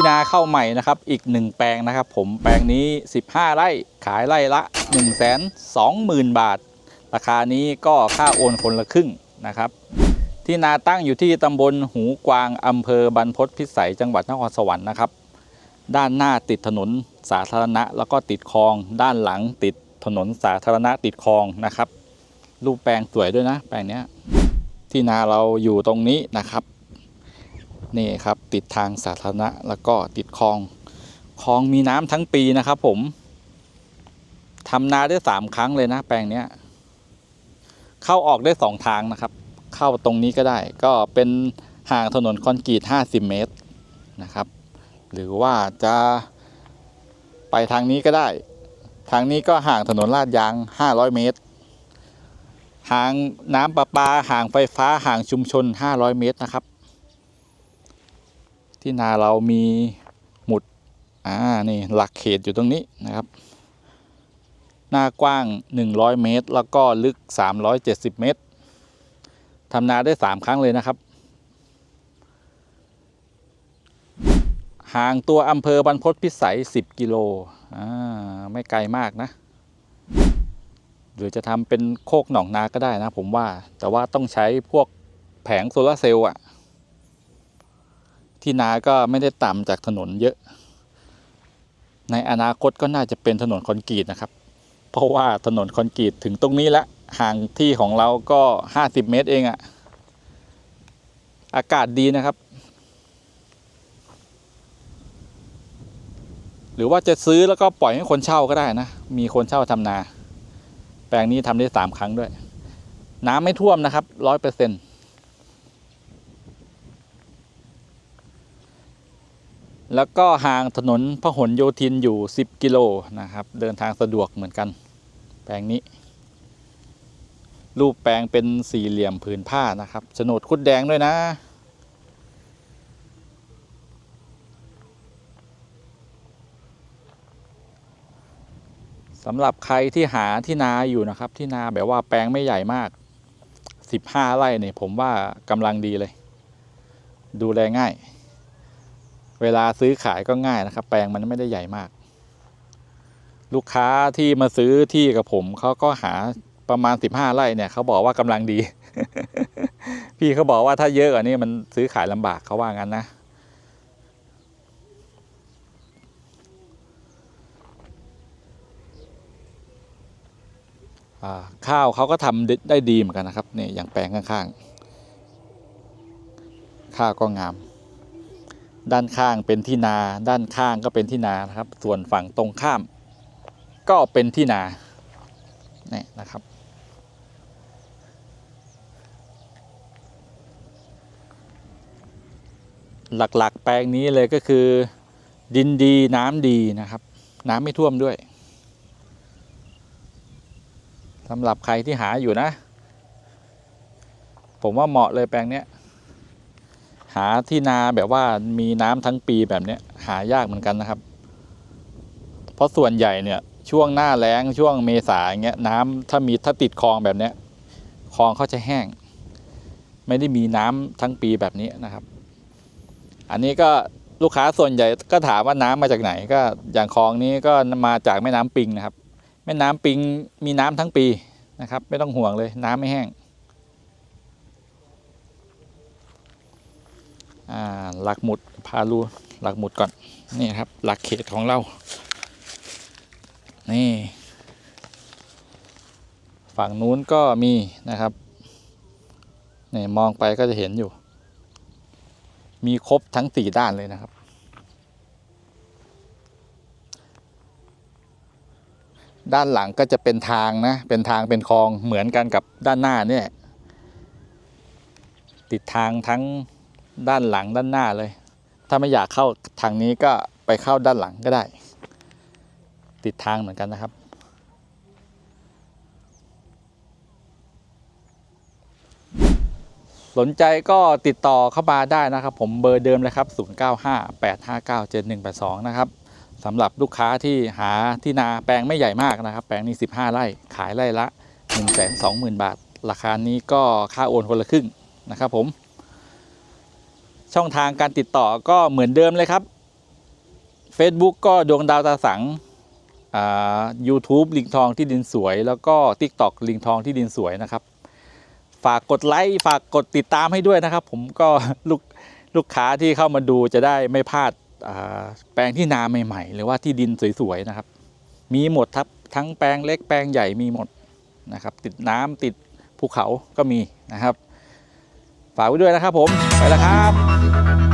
ที่นาเข้าใหม่นะครับอีกหนึ่งแปลงนะครับ ผมแปลงนี้ 15 ไร่ขายไร่ละ 1 2 0 0 0 0 บาท ราคานี้ก็ค่าโอนคนละครึ่งนะครับ ที่นาตั้งอยู่ที่ตำบลหูกวางอำเภอบรรพตพิสัยจังหวัดนครสวรรค์นะครับ ด้านหน้าติดถนนสาธารณะ แล้วก็ติดคลอง ด้านหลังติดถนนสาธารณะติดคลองนะครับ รูปแปลงสวยด้วยนะ แปลงนี้ที่นาเราอยู่ตรงนี้นะครับ นี่ครับติดทางสาธารณะแล้วก็ติดคลองคลองมีน้ำทั้งปีนะครับผมทำนาได้สามครั้งเลยนะแปลงเนี้ย เข้าออกได้สองทางนะครับ เข้าตรงนี้ก็ได้ ก็เป็นห่างถนนคอนกรีต50 เมตรนะครับ หรือว่าจะไปทางนี้ก็ได้ ทางนี้ก็ห่างถนนลาดยาง 500 เมตร ห่างน้ำประปา ห่างไฟฟ้า ห่างชุมชน 500 เมตรนะครับ ที่นาเรามีหมุดอ่านี่หลักเขตอยู่ตรงนี้นะครับ หน้ากว้าง 100 เมตร แล้วก็ลึก 370 เมตรทำนาได้ 3 ครั้งเลยนะครับ ห่างตัวอำเภอบรรพตพิสัย 10 กิโลอ่าไม่ไกลมากนะหรือจะทำเป็นโคกหนองนาก็ได้นะผมว่า แต่ว่าต้องใช้พวกแผงโซลาร์เซลล์อะ ที่นาก็ไม่ได้ต่ำจากถนนเยอะ ในอนาคตก็น่าจะเป็นถนนคอนกรีตนะครับ เพราะว่าถนนคอนกรีตถึงตรงนี้แล้วห่างที่ของเราก็50เมตรเองอะอากาศดีนะครับ หรือว่าจะซื้อแล้วก็ปล่อยให้คนเช่าก็ได้นะ มีคนเช่าทำนา แปลงนี้ทำได้สามครั้งด้วย น้ำไม่ท่วมนะครับร้อยเปอร์เซ็น แล้วก็ห่างถนนพหลโยธินอยู่ 10 กิโลนะครับ เดินทางสะดวกเหมือนกัน แปลงนี้ รูปแปลงเป็นสี่เหลี่ยมผืนผ้านะครับโฉนดคุดแดงด้วยนะ สำหรับใครที่หาที่นาอยู่นะครับ ที่นาแบบว่าแปลงไม่ใหญ่มากสิบห้าไร่เนี่ยผมว่ากำลังดีเลย ดูแลง่าย เวลาซื้อขายก็ง่ายนะครับ แปลงมันไม่ได้ใหญ่มาก ลูกค้าที่มาซื้อที่กับผมเขาก็หาประมาณสิบห้าไร่เนี่ยเขาบอกว่ากำลังดี พี่เขาบอกว่าถ้าเยอะกว่านี้มันซื้อขายลำบากเขาว่างั้นนะ ข้าวเขาก็ทำได้ดีเหมือนกันนะครับเนี่ยอย่างแปลงข้างๆ ข้าวก็งาม ด้านข้างเป็นที่นา ด้านข้างก็เป็นที่นานะครับ ส่วนฝั่งตรงข้าม ก็เป็นที่นานี่นะครับ หลักๆ แปลงนี้เลยก็คือ ดินดีน้ำดีนะครับ น้ำไม่ท่วมด้วยสำหรับใครที่หาอยู่นะ ผมว่าเหมาะเลยแปลงเนี้ยาที่นาแบบว่ามีน้ำทั้งปีแบบเนี้ยหายากเหมือนกันนะครับ เพราะส่วนใหญ่เนี่ยช่วงหน้าแล้งช่วงเมษาอย่างเงี้ยน้ำถ้ามีถ้าติดคลองแบบเนี้ยคลองเขาจะแห้ง ไม่ได้มีน้ำทั้งปีแบบนี้นะครับ อันนี้ก็ลูกค้าส่วนใหญ่ก็ถามว่าน้ำมาจากไหน ก็อย่างคลองนี้ก็มาจากแม่น้ำปิงนะครับ แม่น้ำปิงมีน้ำทั้งปีนะครับ ไม่ต้องห่วงเลยน้ำไม่แห้ง อ่า หลักหมุดพาลูหลักหมุดก่อน นี่ครับ หลักเขตของเรา นี่ ฝั่งนู้นก็มีนะครับนี่มองไปก็จะเห็นอยู่ มีครบทั้งสี่ด้านเลยนะครับ ด้านหลังก็จะเป็นทางนะ เป็นทางเป็นคลองเหมือนกันกับด้านหน้าเนี่ย ติดทางทั้ง ด้านหลังด้านหน้าเลย ถ้าไม่อยากเข้าทางนี้ก็ไปเข้าด้านหลังก็ได้ ติดทางเหมือนกันนะครับ สนใจก็ติดต่อเข้ามาได้นะครับ ผมเบอร์เดิมเลยครับ 0958597182 นะครับสำหรับลูกค้าที่หาที่นาแปลงไม่ใหญ่มากนะครับ แปลงนี้ 15 ไร่ ขายไร่ละ 120,000 บาท ราคานี้ก็ค่าโอนคนละครึ่งนะครับผม ช่องทางการติดต่อก็เหมือนเดิมเลยครับ Facebook ก็ดวงดาวตาสังอ่า YouTube ลิงทองที่ดินสวย แล้วก็ TikTok ลิงทองที่ดินสวยนะครับ ฝากกดไลค์ฝากกดติดตามให้ด้วยนะครับ ผมก็ลูกลูกค้าที่เข้ามาดูจะได้ไม่พลาดแปลงที่นาใหม่ๆ หรือว่าที่ดินสวยๆนะครับ มีหมดครับทั้งแปลงเล็กแปลงใหญ่มีหมดนะครับ ติดน้ำติดภูเขาก็มีนะครับ ฝากไว้ด้วยนะครับผม ไปแล้วครับ